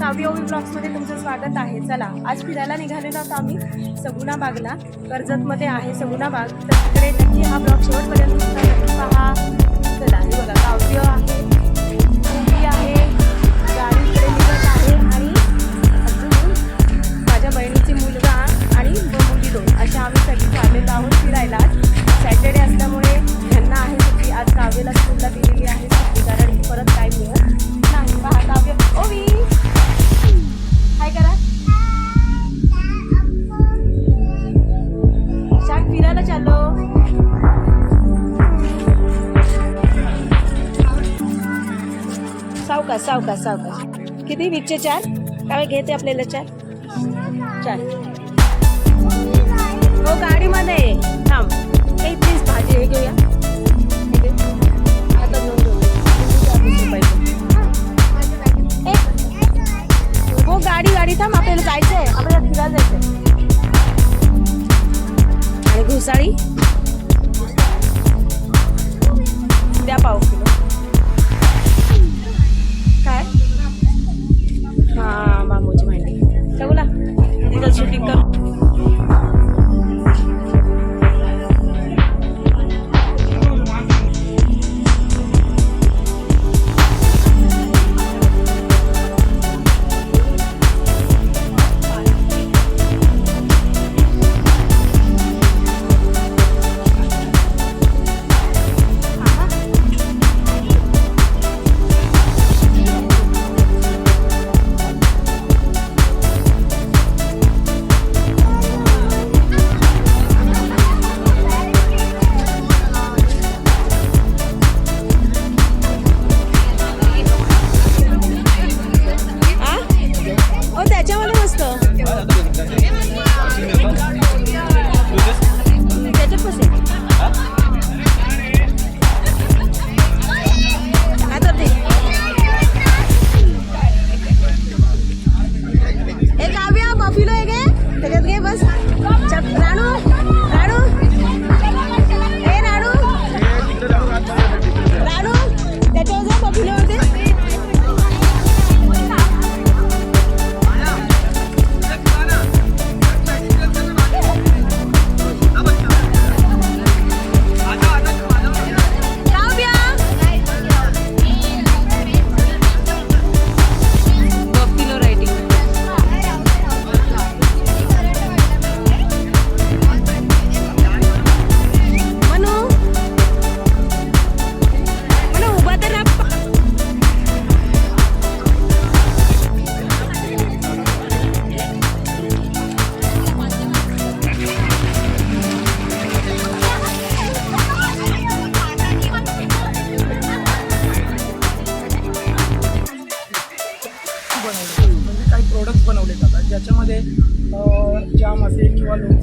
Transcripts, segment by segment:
काव्य ओवी ब्लॉग्समध्ये तुमचं स्वागत आहे. चला आज फिरायला निघालेलो आहोत आम्ही सगुणा बागला. कर्जतमध्ये आहे सगुणा बाग. तर तिकडे नक्की हा ब्लॉग शेवटपर्यंत सुद्धा पहा. चला हे बघा काव्य आहे ओवी आहे गाडी इकडे निघत आहे आणि अजून माझ्या बहिणीची मुलगा आणि मुली दोन. अशा आम्ही सगळी चाललेलो आहोत फिरायला. सॅटर्डे असल्यामुळे यांना आहे सुट्टी. आज काव्याला स्कूलला दिलेली आहे सुट्टी कारण की परत काय मिळत नाही. पहा काव्य. ओवी! हाय करा. शाक फिरायला चाललो. सावका सावका सावका किती विकचे चार? काय घेते आपल्याला चार? चार. हो गाडीमध्ये. थांब. काही प्लीज भाजी हे घेऊया. गाडी गाडी थांब आपल्याला जायचं आहे आपल्याला फिरायला जायचंय. आहे आणि घुसाळी. द्या पाव किलो. काय? हां बांबूची माहिती ठेवला तिथं शूटिंग करू. त्याच्यात घे बस.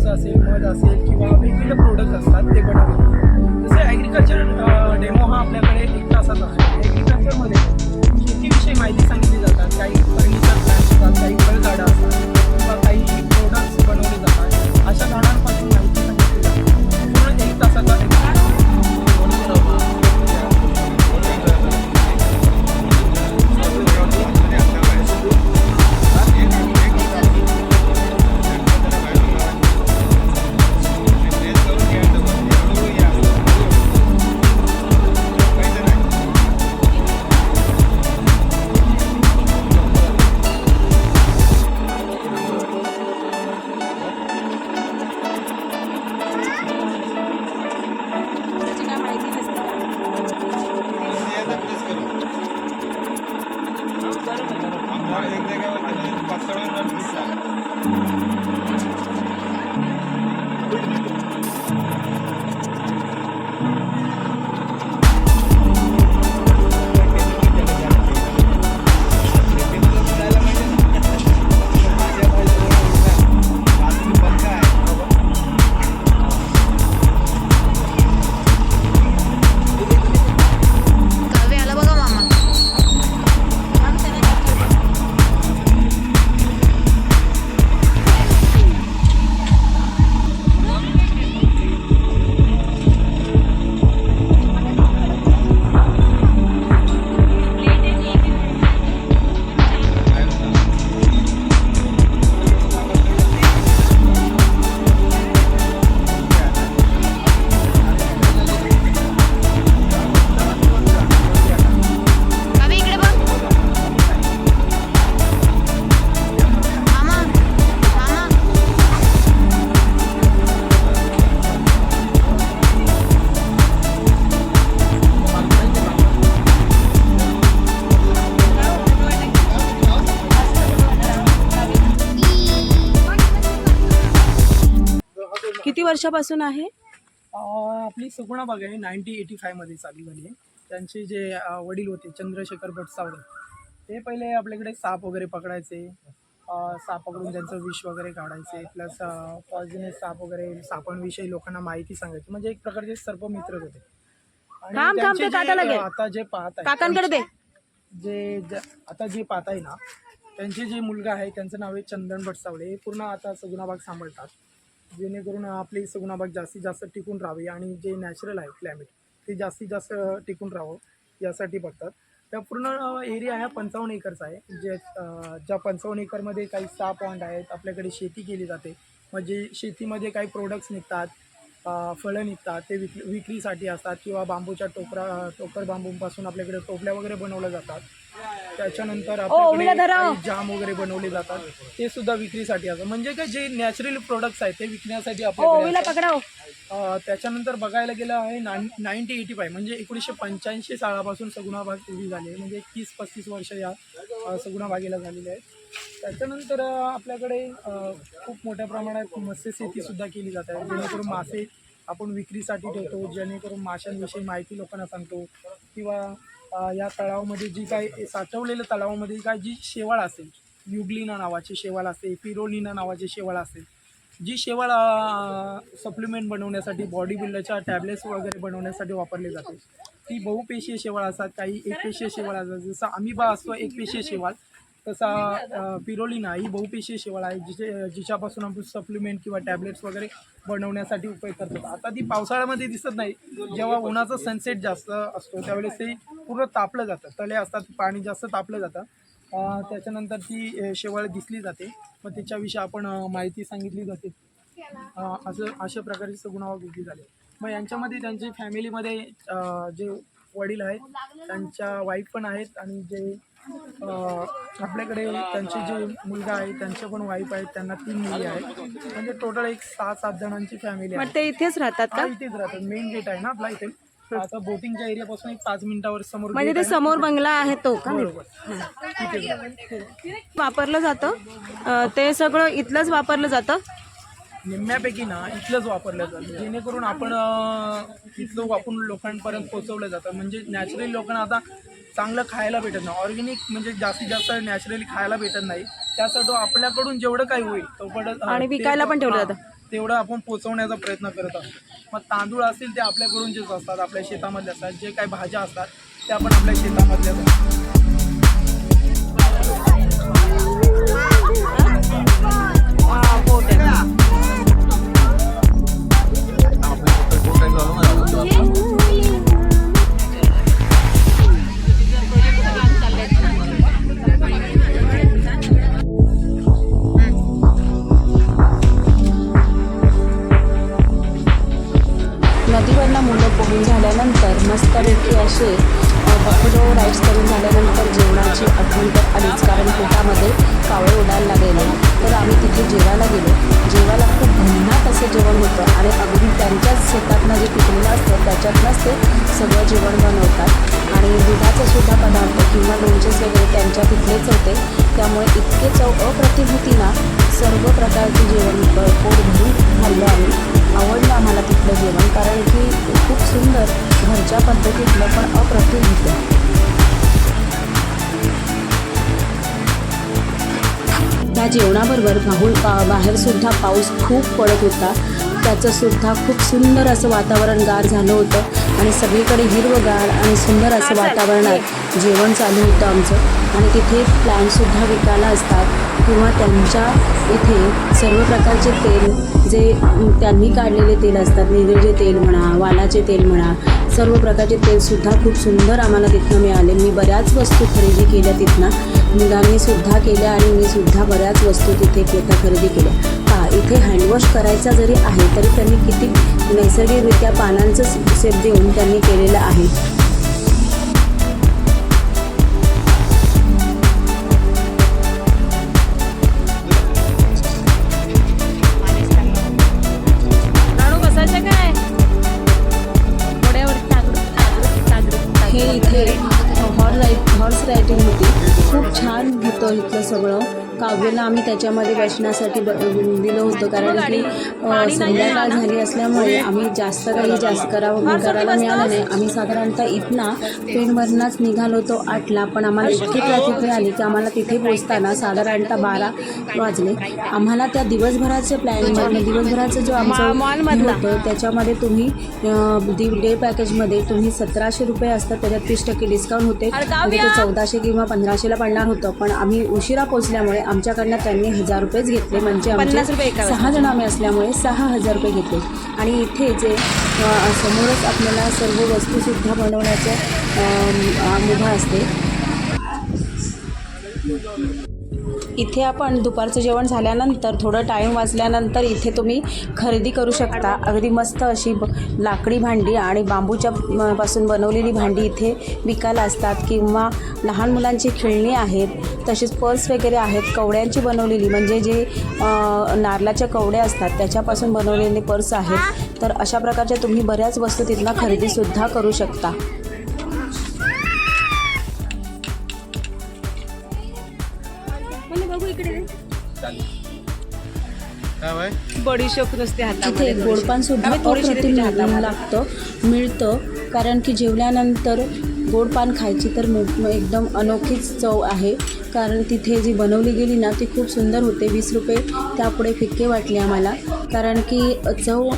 किंवा लोणचं असेल वर्षापासून आहे? अं, आपली सगुणा बाग आहे नाईन्टी एटी फायमध्ये चालू झाली आहे. त्यांचे जे अं, वडील होते चंद्रशेखर भटसावडे ते पहिले आपल्याकडे साप वगैरे पकडायचे. अं, साप पकडून त्यांचं विष वगैरे काढायचे प्लस पॉयझनस साप वगैरे सापांविषयी लोकांना माहिती सांगायची. म्हणजे एक प्रकारचे सर्पमित्रच होते. आणि थांब, थांब, त्यांचे ते जे, काटा लागेल. अं, आता जे पाहत आहे काकांकडे दे. जे ज- आता जे पाहत आहे ना त्यांचे जे मुलगा आहे त्यांचं नाव आहे चंदन भटसावडे हे पूर्ण आता सगुणाबाग सांभाळतात. जेणेकरून आपली सगुणाबाग जास्तीत जास्त टिकून राहावी आणि जे नॅचरल आहे क्लायमेट ते जास्तीत जास्त टिकून राहावं यासाठी बघतात. त्या पूर्ण एरिया हा पंचावन्न एकरचा आहे. जे ज्या पंचावन्न एकरमध्ये काही सहा पॉईंट आहेत आपल्याकडे शेती केली जाते. म्हणजे शेतीमध्ये काही प्रोडक्ट्स निघतात फळं निघतात ते विक विक्रीसाठी असतात किंवा बांबूच्या टोकरा टोकर बांबूपासून आपल्याकडे टोपल्या वगैरे बनवल्या जातात. त्याच्यानंतर आपल्याकडे. काही जाम वगैरे बनवले जातात. ते सुद्धा विक्रीसाठी असतात म्हणजे काय जे नॅचरल प्रोडक्ट्स आहेत ते विकण्यासाठी आपल्याकडे अ, त्याच्यानंतर बघायला गेलं आहे नाईन नाईन्टी एटी फाय म्हणजे एकोणीसशे पंच्याऐंशी सालापासून सगुणाबाग उभी झाली आहे. म्हणजे तीस पस्तीस वर्ष या सगुणाबागेला झालेली आहेत. त्याच्यानंतर आपल्याकडे खूप मोठ्या प्रमाणात मत्स्यशेतीसुद्धा केली जाते जेणेकरून मासे आपण विक्रीसाठी ठेवतो जेणेकरून माशांविषयी माहिती लोकांना सांगतो किंवा या तळावामध्ये जी काय साठवलेल्या तलावामध्ये काय जी शेवाळ असेल युगलिना नावाची शेवाळ असेल पिरोलिना नावाची शेवाळ असेल जी शेवाळ सप्लिमेंट बनवण्यासाठी बॉडी बिल्डरच्या टॅबलेट्स वगैरे बनवण्यासाठी वापरली जाते. ती बहुपेशीय शेवाळ असतात काही एकपेशीय शेवाळ असतात. जसं आम्ही बा असतो एकपेशीय शेवाळ. तसा पिरोलिना ही बहुपेशीय शेवाळ आहे जिचे जिच्यापासून आपण सप्लिमेंट किंवा टॅबलेट्स वगैरे बनवण्यासाठी उपयोग करतो आता ती पावसाळ्यामध्ये दिसत नाही. जेव्हा उन्हाचा सनसेट जास्त असतो त्यावेळेस ते पूर्ण तापलं जातं. तळे असतात पाणी जास्त तापलं जातं. त्याच्यानंतर ती शेवाळ दिसली जाते. मग त्याच्याविषयी आपण माहिती सांगितली जाते. असं अशा प्रकारे सगुणावा विक्री झाले मग यांच्यामध्ये त्यांची फॅमिलीमध्ये जे वडील आहेत त्यांच्या वाईफ पण आहेत आणि जे आपल्याकडे त्यांचे जे मुलगा आहे त्यांच्या पण वाईफ आहेत त्यांना तीन मुली आहेत. म्हणजे टोटल एक सहा सात जणांची फॅमिली आहे. मग ते इथेच राहतात हा, का इथेच राहतात. मेन गेट आहे ना आपला इथे. आता बोटिंगच्या एरियापासून एक पाच मिनिटावर समोर म्हणजे gate ते आहे समोर बंगला आहे तो का? बरोबर. वापरलं जातं. अं, ते सगळं इथलंच वापरलं जातं? निम्म्यापैकी ना इथलंच वापरलं जातं. जेणेकरून आपण इथलं वापरून लोकांपर्यंत पोहोचवलं जातं. म्हणजे नॅचरली लोकांना आता चांगलं खायला भेटत नाही. ऑर्गॅनिक म्हणजे जास्तीत जास्त नॅचरली खायला भेटत नाही. त्यासाठी आपल्याकडून जेवढं काही होईल अं, आणि विकायला पण ठेवलं जातं. तेवढं आपण पोचवण्याचा प्रयत्न करत असतो मग तांदूळ असतील ते आपल्याकडून जेच असतात आपल्या शेतामधले असतात जे काही भाज्या असतात त्या पण आपल्या शेतामधल्या असतात. जेवण बनवतात. आणि दुधाचे सुद्धा पदार्थ किंवा लोणचेच वगैरे त्यांच्या तिथलेच होते. त्यामुळे इतके चव अप्रतिम होती ना सर्व प्रकारचे जेवण पोट भरून खाल्लं आम्ही. आवडलं आम्हाला तिथलं जेवण कारण की खूप सुंदर घरच्या पद्धतीतलं पण अप्रतिम होतं त्या जेवणाबरोबर बाहून पा बाहेरसुद्धा पाऊस खूप पडत होता. त्याचंसुद्धा खूप सुंदर असं वातावरण गार झालं होतं आणि सगळीकडे हिरवगार आणि सुंदर असं वातावरणात जेवण चालू होतं आमचं. आणि तिथे प्लॅनसुद्धा विकायला असतात किंवा त्यांच्या इथे सर्व प्रकारचे तेल जे त्यांनी काढलेले तेल असतात निरेजे तेल म्हणा वालाचे तेल म्हणा सर्व प्रकारचे तेलसुद्धा खूप सुंदर आम्हाला तिथनं मिळाले. मी बऱ्याच वस्तू खरेदी केल्या तिथनं. मुलांनी सुद्धा केल्या आणि मी सुद्धा बऱ्याच वस्तू तिथे खरेदी केल्या. इथे हँडवॉश करायचा जरी आहे तरी त्यांनी किती नैसर्गिकरित्या पानांचं सेप देऊन त्यांनी केलेलं आहे. हे इथे हॉर्स राईड हॉर्स रायडिंग होती. खूप छान होतं इथलं सगळं. काव्यला आम्ही त्याच्यामध्ये बसण्यासाठी ब दिलं होतं. कारण की संध्याकाळ झाली असल्यामुळे आम्ही जास्त काही जास्त करावं करायला मिळालं नाही. आम्ही साधारणतः इथना ट्रेनवरनंच निघालो होतो आठला. पण आम्हाला इतकी ट्रॅफिक मिळाली की आम्हाला तिथे पोचताना साधारणतः बारा वाजले. आम्हाला त्या दिवसभराच्या प्लॅनमध्ये दिवसभराचं जो आमचं. होतं त्याच्यामध्ये तुम्ही डे पॅकेजमध्ये तुम्ही सतराशे रुपये असतात त्याच्यात तीस टक्के डिस्काउंट होते. म्हणजे ते चौदाशे किंवा पंधराशेला पडणार होतं. पण आम्ही उशिरा पोचल्यामुळे आमच्याकडनं त्यांनी हजार रुपयेच घेतले. म्हणजे आमचे सहा जण आम्ही असल्यामुळे सहा हजार रुपये घेतले. आणि इथे जे समोरच आपल्याला सर्व वस्तूसुद्धा बनवण्याचं मुभा असते. इथे आपण दुपारचं जेवण झाल्यानंतर थोडं टाईम वाचल्यानंतर इथे तुम्ही खरेदी करू शकता. अगदी मस्त अशी ब लाकडी भांडी आणि बांबूच्या पासून बनवलेली भांडी इथे विकायला असतात. किंवा लहान मुलांची खेळणी आहेत तसेच पर्स वगैरे आहेत कवड्यांची बनवलेली. म्हणजे जे नारळाच्या कवड्या असतात त्याच्यापासून बनवलेले पर्स आहेत. तर अशा प्रकारच्या तुम्ही बऱ्याच वस्तू तिथनं खरेदीसुद्धा करू शकता. बडीशोप नुसते इथे हातामध्ये गोडपान सुद्धा अप्रतिम. लागतं मिळतं. कारण की जेवल्यानंतर गोडपान खायची तर मो- एकदम अनोखीच चव आहे. कारण तिथे जी बनवली गेली ना ती खूप सुंदर होते. वीस रुपये त्यापुढे फिक्के वाटले आम्हाला. कारण की चव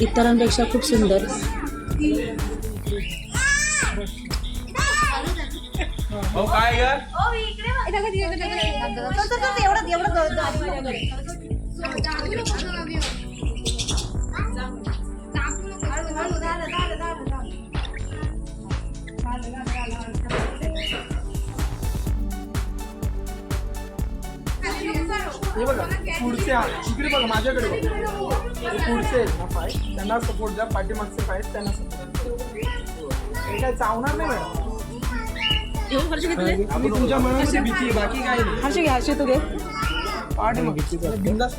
इतरांपेक्षा खूप सुंदर. काय यार हे बघा पुढचे आहे. इकडे बघा माझ्याकडे बघा. पुढचे आहेत ना पाय. त्यांना सपोर्ट द्या पाठीमागचे पाय त्यांना सपोर्ट हे काय चावणार नाही मॅडम? आम्ही तुमच्या मनाची भीती बाकी काय नाही. हर्ष घे हर्ष तू घे. पाठीमागचे. बिंदास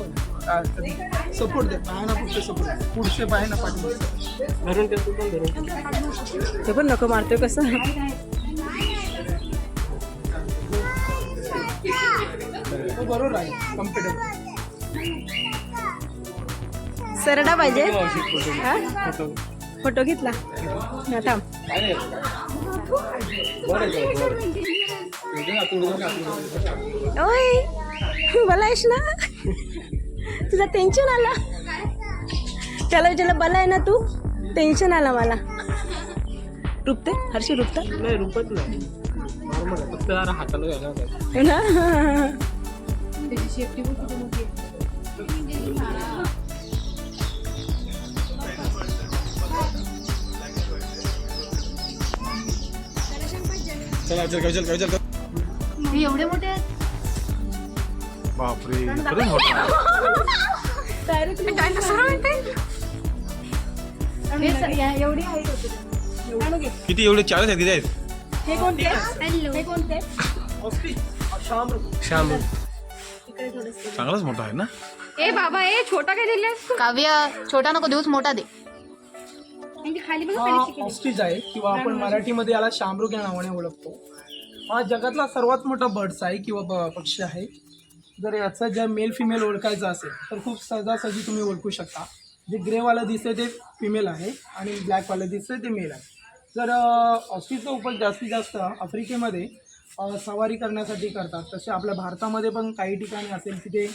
सपोर्ट द्या. पायांना फक्त सपोर्ट पुढचे पाय ना पाठीमागचे ते पण नको मारतोय कसं? तो बरोबर आहे. कम्फर्टेबल सरडा पाहिजे. हा? फोटो घेतला. हा, थांब. ओय बला आहेस ना? तुझा टेन्शन आला? त्याला विचारलं बला आहे ना तू? टेन्शन आला मला. रुपते? हर्षी रुपत? नाही रुपत नाही. नॉर्मल आहे. फक्त जरा हाताला. हो ना? चला चल चल चल चल एवढे मोठे आहेत? बापरे या- एवढी होती किती एवढे चाळीस आहेत किती आहेत? हे कोणते? हे कोणते. श्याम चांगलाच मोठा आहे ना? ए बाबा ए छोटा काय दिले काव्य छोटा नको देऊच मोठा दे. ऑस्ट्रिच आहे किंवा आपण मराठीमध्ये याला शामरुग या नावाने ओळखतो. हा जगातला सर्वात मोठा बर्ड्स आहे किंवा पक्षी आहे. जर याचा जर मेल फिमेल ओळखायचं असेल तर खूप सहजासहजी तुम्ही ओळखू शकता. जे ग्रेवालं दिसतंय ते फिमेल आहे आणि ब्लॅकवालं दिसतंय ते मेल आहे. जर ऑस्ट्रिचचा उपयोग जास्तीत जास्त आफ्रिकेमध्ये सवारी करण्यासाठी करतात तसे आपल्या भारतामध्ये पण काही ठिकाणी असेल तिथे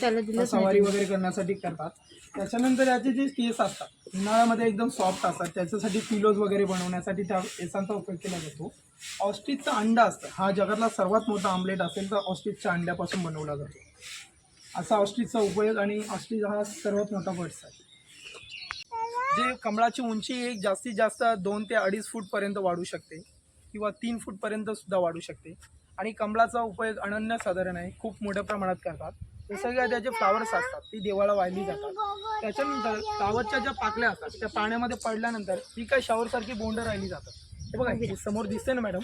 सवारी वगैरे करण्यासाठी करतात. त्याच्यानंतर याचे जे केस असतात उन्हाळ्यामध्ये एकदम सॉफ्ट असतात त्याच्यासाठी पिलोज वगैरे बनवण्यासाठी त्या केसांचा उपयोग केला जातो. ऑस्ट्रिचचा अंडा असतं. हा जगातला सर्वात मोठा आमलेट असेल तर ऑस्ट्रिचच्या अंड्यापासून बनवला जातो. असा ऑस्ट्रिचचा उपयोग आणि ऑस्ट्रिच हा सर्वात मोठा बर्ड्स आहे. जे कमळाची उंची एक जास्तीत जास्त दोन ते अडीच फूटपर्यंत वाढू शकते किंवा तीन फूटपर्यंत सुद्धा वाढू शकते. आणि कमळाचा उपयोग अनन्यसाधारण आहे. खूप मोठ्या प्रमाणात करतात. जसं त्याचे फ्लावर्स असतात. ती देवाला वाहिली जातात. त्याच्यानंतर फ्लावरच्या ज्या पाकल्या असतात त्या पाण्यामध्ये पडल्यानंतर ही काय शावरसारखी बोंड राहिली जातात. हे बघा हे समोर दिसते ना मॅडम?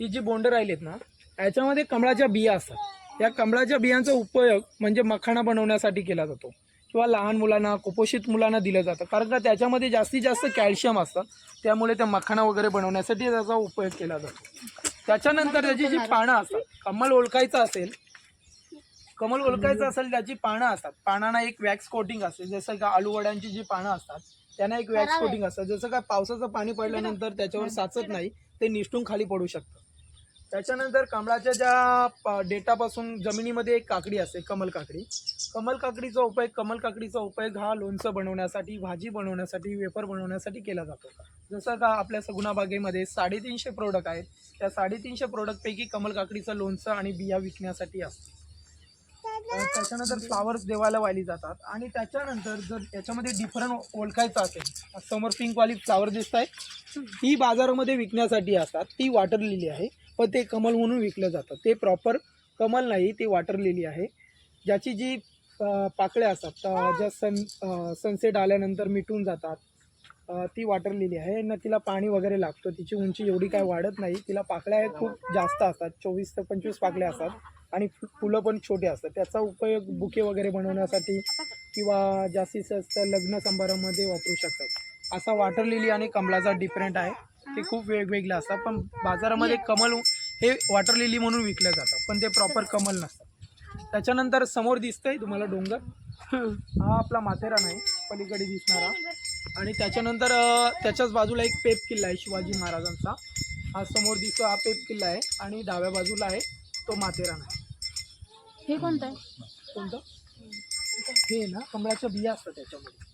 ही. जी बोंड राहिलीत ना याच्यामध्ये कमळाच्या बिया असतात. या कमळाच्या बियांचा उपयोग म्हणजे मखाणा बनवण्यासाठी केला जातो. किंवा लहान मुलांना कुपोषित मुलांना दिलं जातं. कारण का त्याच्यामध्ये जास्तीत जास्त कॅल्शियम असतं. त्यामुळे त्या मखाणा वगैरे बनवण्यासाठी त्याचा उपयोग केला जातो. त्याच्यानंतर त्याची जी पानं असतात कमल ओळखायचं असेल कमल ओळखायचं असेल त्याची पानं असतात. पानांना एक वॅक्स कोटिंग असते. जसं का आलू वड्यांची जी पानं असतात त्यांना एक वॅक्स कोटिंग असतं. जसं का पावसाचं पाणी पडल्यानंतर त्याच्यावर साचत नाही ते निष्ठून खाली पडू शकतं. त्याच्यानंतर कमळाच्या ज्या देठापासून जमिनीमध्ये एक काकडी असते कमल काकडी. कमल काकडीचा उपयोग कमल काकडीचा उपयोग हा लोणचं बनवण्यासाठी भाजी बनवण्यासाठी वेफर बनवण्यासाठी केला जातो. जसं का आपल्या सगुणा बागेमध्ये साडेतीनशे प्रोडक्ट आहेत. त्या साडेतीनशे प्रोडक्टपैकी कमल काकडीचं लोणचं आणि बिया विकण्यासाठी असतं. त्याच्यानंतर फ्लावर्स देवाला वाहिली जातात. आणि त्याच्यानंतर जर याच्यामध्ये डिफरंट ओळखायचं असेल समोर पिंकवाली फ्लावर दिसत आहे ती बाजारामध्ये विकण्यासाठी असतात. ती वाटर लिली आहे. पण ते कमल म्हणून विकलं जातं. ते प्रॉपर कमल नाही ती वाटर लिली आहे. ज्याची जी पाकळ्या असतात ज्या सन सनसेट आल्यानंतर मिटून जातात ती वाटर लिली आहे. ना तिला पाणी वगैरे लागतं. तिची उंची एवढी काय वाढत नाही. तिला पाकळ्या खूप जास्त असतात. चोवीस ते पंचवीस पाकळ्या असतात. आणि फु- फुलं पण छोटे असतात. त्याचा उपयोग बुके वगैरे बनवण्यासाठी किंवा जास्तीत जास्त लग्न समारंभामध्ये वापरू शकतात. असा वॉटर लिली आणि कमलाचा डिफरंट आहे. ते खूप वेगवेगळे असतात. पण बाजारामध्ये कमल हे वॉटर लिली म्हणून विकलं जातं. पण ते प्रॉपर कमल नसतं. त्याच्यानंतर समोर दिसतंय तुम्हाला डोंगर. हा आपला माथेरान आहे. पलीकडे दिसणारा. आणि त्याच्यानंतर त्याच्याच बाजूला एक पेप किल्ला आहे शिवाजी महाराजांचा. हा समोर दिसतो. हा पेप किल्ला आहे. आणि डाव्या बाजूला आहे तो माथेरान आहे. हे कोणतं आहे? कोणतं? हे ना कमळाच्या बिया असतात त्याच्यामध्ये.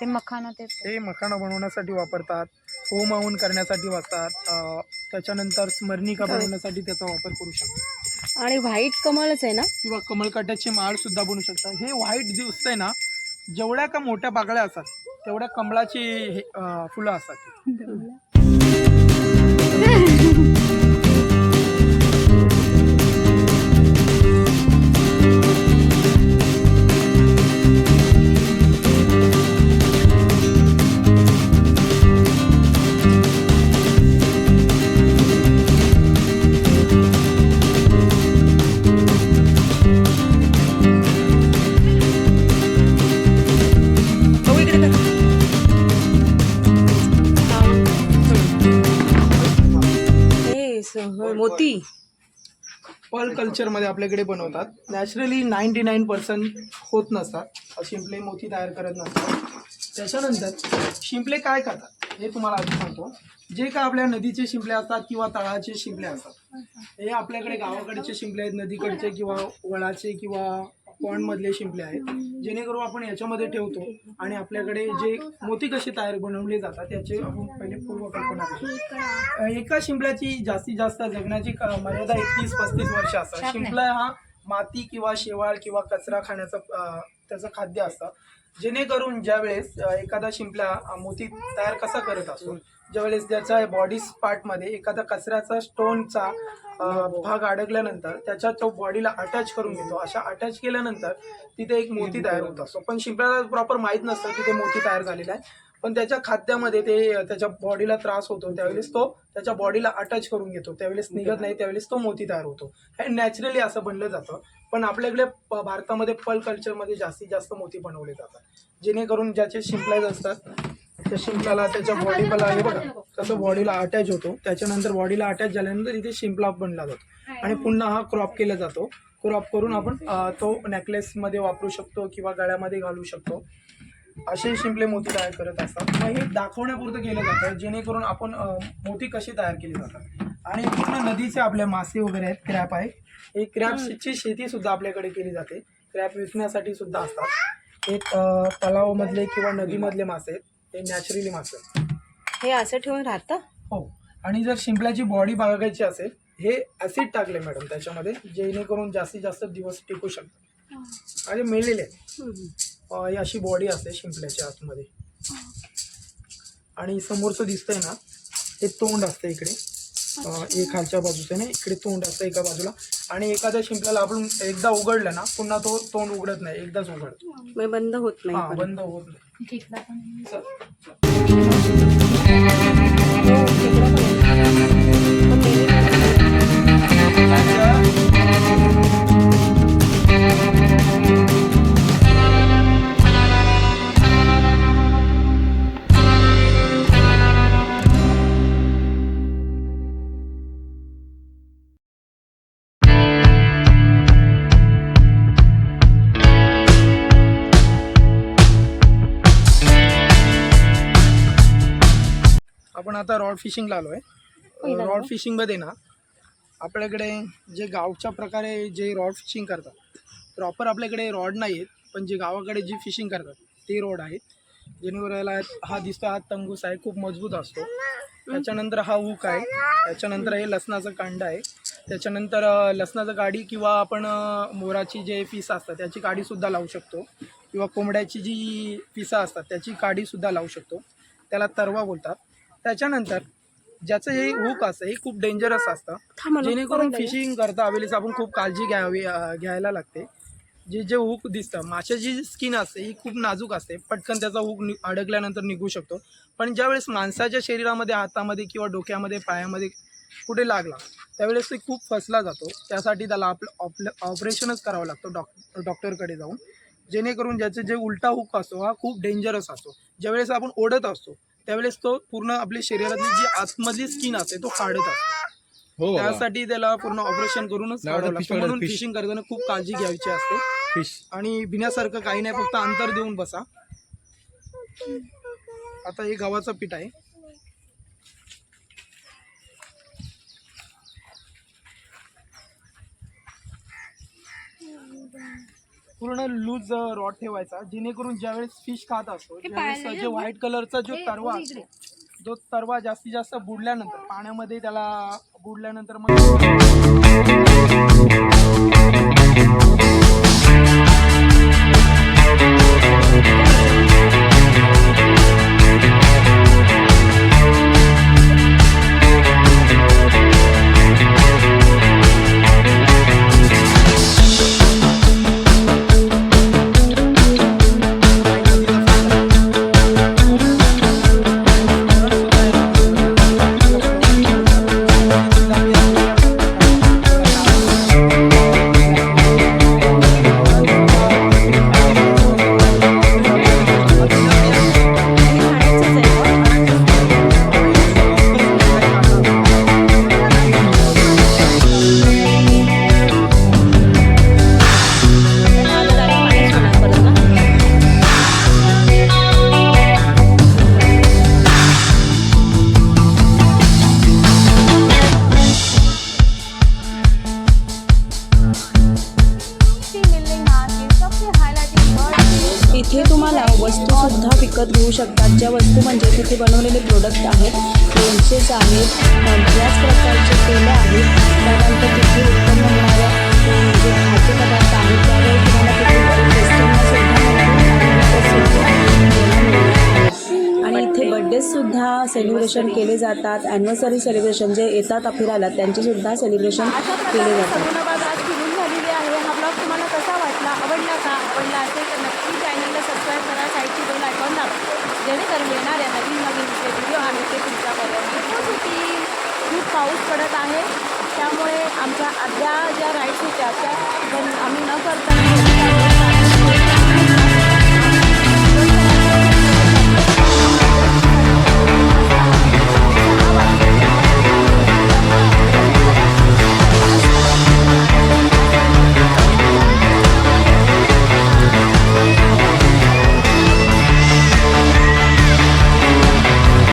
ते मखाना ते हे मखाणा बनवण्यासाठी वापरतात होम हवन करण्यासाठी वापरतात अं, त्याच्यानंतर स्मरणिका बनवण्यासाठी त्याचा वापर करू शकतात. आणि व्हाईट कमळच आहे ना? किंवा कमलकाट्याची माळ सुद्धा बनवू शकतात हे व्हाईट दिसतंय ना जेवढ्या का मोठ्या पाकळ्या असतात तेवढ्या कमळाची हे, अं, फुलं असतात. पर्ल आपल्याकडे बनवतात. नॅचरली नाईन्टी नाईन पर्सेंट होत नसतात. शिंपले मोती तयार करत नसतात. त्याच्यानंतर शिंपले काय खातात हे तुम्हाला आधी सांगतो. जे काय आपल्या नदीचे शिंपले असतात किंवा तळाचे शिंपले असतात. हे आपल्याकडे गावाकडचे शिंपले आहेत. नदीकडचे किंवा वळाचे किंवा पॉन्डमधले शिंपले आहेत. जेणेकरून आपण याच्यामध्ये ठेवतो आणि आपल्याकडे जे मोती कसे तयार बनवले जातात त्याचे आपण पहिले पूर्वकल्पना करू. अ, एका शिंपल्याची जास्तीत जास्त जगण्याची मर्यादा एकतीस पस्तीस वर्ष असतात. शिंपला हा माती किंवा शेवाळ किंवा कचरा खाण्याचं त्याचं खाद्य असतं. जेणेकरून ज्यावेळेस एखादा शिंपला मोती तयार कसा करत असतो ज्यावेळेस त्याच्या बॉडी पार्टमध्ये एखादा कचऱ्याचा स्टोनचा भाग अडकल्यानंतर त्याच्या तो बॉडीला अटॅच करून घेतो. अशा अटॅच केल्यानंतर तिथे एक मोती तयार होत असतो. पण शिंपल्याला प्रॉपर माहीत नसतं की ते मोती तयार झालेलं आहे. पण त्याच्या खाद्यामध्ये ते त्याच्या बॉडीला त्रास होतो. त्यावेळेस तो त्याच्या बॉडीला अटॅच करून घेतो. त्यावेळेस निघत नाही त्यावेळेस तो मोती तयार होतो. हे नॅचरली असं बनलं जातं. पण आपल्याकडे प- भारतामध्ये पल कल्चरमध्ये जास्तीत जास्त मोती बनवले जातात. जेणेकरून ज्याचे शिंपलाईज असतात त्या शिंपलाला त्याच्या बॉडीला हे बघा कसं बॉडीला अटॅच होतो. त्याच्यानंतर बॉडीला अटॅच झाल्यानंतर इथे शिंपला बनला जातो आणि पुन्हा हा क्रॉप केला जातो. क्रॉप करून आपण तो नेकलेसमध्ये वापरू शकतो किंवा गळ्यामध्ये घालू शकतो. असे शिंपले मोती तयार करत असतात. मग हे दाखवण्यापुरतं केलं जातं जेणेकरून आपण मोती कशी तयार केली जातात. आणि पूर्ण नदीचे आपले मासे वगैरे आहेत क्रॅप आहे हे क्रॅपची शेती सुद्धा आपल्याकडे केली जाते. क्रॅप विकण्यासाठी सुद्धा असतात. हे अ, तलावामधले किंवा नदीमधले मासे आहेत. हे नॅचरली मासे. हे असं ठेवून राहतं? हो. आणि जर शिंपल्याची बॉडी बघायची असेल हे ॲसिड टाकले मॅडम त्याच्यामध्ये जेणेकरून जास्तीत जास्त दिवस टिकू शकतात. आणि मेलेले. ही अशी बॉडी असते शिंपल्याच्या आतमध्ये. आणि समोरचं दिसतंय ना हे तोंड असतं इकडे. एक खालच्या बाजूचं नाही इकडे तोंड असतं एका बाजूला. आणि एखाद्या शिंपल्याला आपण एकदा उघडलं ना पुन्हा तो तोंड उघडत नाही एकदाच उघडतो. म्हणजे बंद होत हा नाही बंद होत नाही. आपण आता रॉड फिशिंगला आलो आहे. रॉड फिशिंगमध्ये ना आपल्याकडे जे गावच्या प्रकारे जे रॉड फिशिंग करतात प्रॉपर आपल्याकडे रॉड नाही आहेत पण जे गावाकडे जी फिशिंग करतात ते रॉड आहेत. याला हा दिसतो हा तंगूस आहे खूप मजबूत असतो. त्याच्यानंतर हा हुक आहे त्याच्यानंतर हे लसणाचं कांड आहे. त्याच्यानंतर लसणाचं गाडी किंवा आपण मोराची जे पिसं असतात त्याची काडीसुद्धा लावू शकतो. किंवा कोंबड्याची जी पिसं असतात त्याची काडीसुद्धा लावू शकतो. त्याला तरवा बोलतात. त्याच्यानंतर ज्याचं हे हुक असतं हे खूप डेंजरस असतं. जेणेकरून फिशिंग करता वेळेस आपण खूप काळजी घ्यावी घ्यायला लागते. जे जे हुक दिसतं माशाची जी स्किन असते ही खूप नाजूक असते. पटकन त्याचा हुक नि अडकल्यानंतर निघू शकतो. पण ज्यावेळेस माणसाच्या शरीरामध्ये हातामध्ये किंवा डोक्यामध्ये पायामध्ये कुठे लागला त्यावेळेस ते खूप फसला जातो. त्यासाठी त्याला आपलं आपलं ऑपरेशनच करावं लागतं डॉक डॉक्टरकडे जाऊन. जेणेकरून ज्याचे जे उलटा हुक असतो हा खूप डेंजरस असतो. ज्यावेळेस आपण ओढत असतो त्यावेळेस तो पूर्ण आपल्या शरीरातली जी आतमधली स्किन असते तो काढत असतो. हो. त्यासाठी त्याला पूर्ण ऑपरेशन करूनच म्हणून. फिशिंग करताना खूप काळजी घ्यायची असते. फिश आणि भिण्यासारखं काही नाही फक्त अंतर देऊन बसा. आता हे गव्हाचं पीठ आहे. पूर्ण लूज रॉड ठेवायचा. जेणेकरून ज्यावेळेस फिश खात असतो ज्यावेळेस जे व्हाईट कलरचा जो तरवा असतो जो तरवा जास्तीत जास्त बुडल्यानंतर पाण्यामध्ये त्याला बुडल्यानंतर मग बड्डेसुद्धा सेलिब्रेशन केले जातात. ॲनिव्हर्सरी सेलिब्रेशन जे येतात फिरायला त्यांचेसुद्धा सेलिब्रेशन केले जातात. आज झालेली आहे तुम्हाला कसा वाटला का नक्की चॅनलला दोन जेणेकरून येणाऱ्या नवीन नवीन जे व्हिडिओ आहेत ते तुमच्यापर्यंत पोहोचतील खूप पाऊस पडत आहे त्यामुळे आमच्या अर्ध्या ज्या राईड्स होत्या त्या आम्ही न करता